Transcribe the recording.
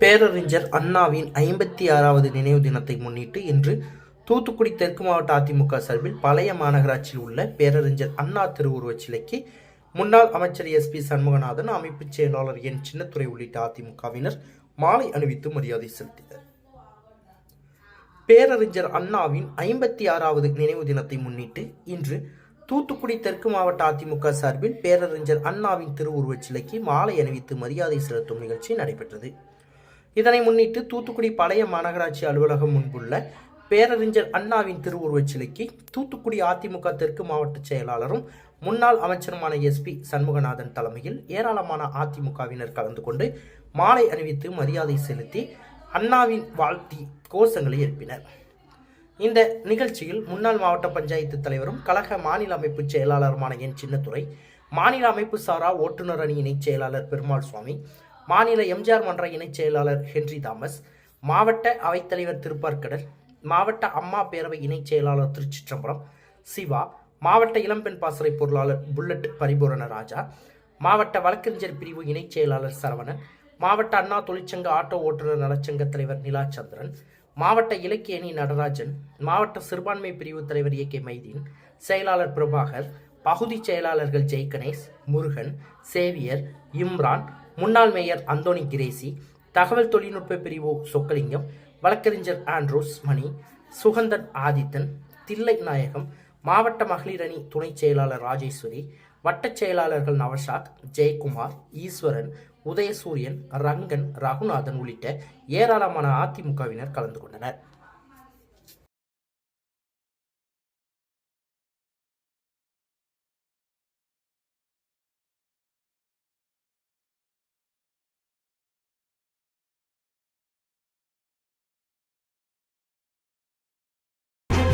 பேரறிஞர் அண்ணாவின் ஐம்பத்தி ஆறாவது நினைவு தினத்தை முன்னிட்டு இன்று தூத்துக்குடி தெற்கு மாவட்ட அதிமுக சார்பில் பழைய மாநகராட்சியில் உள்ள பேரறிஞர் அண்ணா திருவுருவச் சிலைக்கு முன்னாள் அமைச்சர் எஸ் பி சண்முகநாதன் அமைப்புச் செயலாளர் என் சின்னத்துறை உள்ளிட்ட அதிமுகவினர் மாலை அணிவித்து மரியாதை செலுத்தினர். பேரறிஞர் அண்ணாவின் ஐம்பத்தி ஆறாவது நினைவு தினத்தை முன்னிட்டு இன்று தூத்துக்குடி தெற்கு மாவட்ட அதிமுக சார்பில் பேரறிஞர் அண்ணாவின் திருவுருவச் சிலைக்கு மாலை அணிவித்து மரியாதை செலுத்தும் நிகழ்ச்சி நடைபெற்றது. இதனை முன்னிட்டு தூத்துக்குடி பழைய மாநகராட்சி அலுவலகம் முன்புள்ள பேரறிஞர் அண்ணாவின் திருவுருவச் சிலைக்கு தூத்துக்குடி அதிமுக தெற்கு மாவட்ட செயலாளரும் முன்னாள் அமைச்சருமான எஸ்பி சண்முகநாதன் தலைமையில் ஏராளமான அதிமுகவினர் கலந்து கொண்டு மாலை அணிவித்து மரியாதை செலுத்தி அண்ணாவின் வாழ்த்தி கோஷங்களை எழுப்பினர். இந்த நிகழ்ச்சியில் முன்னாள் மாவட்ட பஞ்சாயத்து தலைவரும் கழக மாநில அமைப்பு செயலாளருமான என் சின்னத்துறை மாநில அமைப்பு சாரா ஓட்டுநர் அணி இணைச் செயலாளர் பெருமாள் சுவாமி மாநில எம்ஜிஆர் மன்ற இணைச் செயலாளர் ஹென்றி தாமஸ் மாவட்ட அவைத்தலைவர் திருப்பார்கடல் மாவட்ட அம்மா பேரவை இணைச் செயலாளர் திருச்சிற்றம்பலம் சிவா மாவட்ட இளம்பெண் பாசறை பொருளாளர் புல்லட் பரிபூரண ராஜா மாவட்ட வழக்கறிஞர் பிரிவு இணைச் செயலாளர் சரவணன் மாவட்ட அண்ணா தொழிற்சங்க ஆட்டோ ஓட்டுநர் நலச்சங்க தலைவர் நிலாச்சந்திரன் மாவட்ட இலக்கிய அணி நடராஜன் மாவட்ட சிறுபான்மை பிரிவு தலைவர் ஏ கே மைதீன் செயலாளர் பிரபாகர் பகுதி செயலாளர்கள் ஜெய்கணேஷ் முருகன் சேவியர் இம்ரான் முன்னாள் மேயர் அந்தோனி கிரேசி தகவல் தொழில்நுட்ப பிரிவு சொக்கலிங்கம் வழக்கறிஞர் ஆண்ட்ரூஸ் மணி சுகந்தன் ஆதித்தன் தில்லை நாயகம் மாவட்ட மகளிர் அணி துணைச் செயலாளர் ராஜேஸ்வரி வட்டச் செயலாளர்கள் நவஷாத் ஜெயக்குமார் ஈஸ்வரன் உதயசூரியன் ரங்கன் ரகுநாதன் உள்ளிட்ட ஏராளமான அதிமுகவினர் கலந்து கொண்டனர்.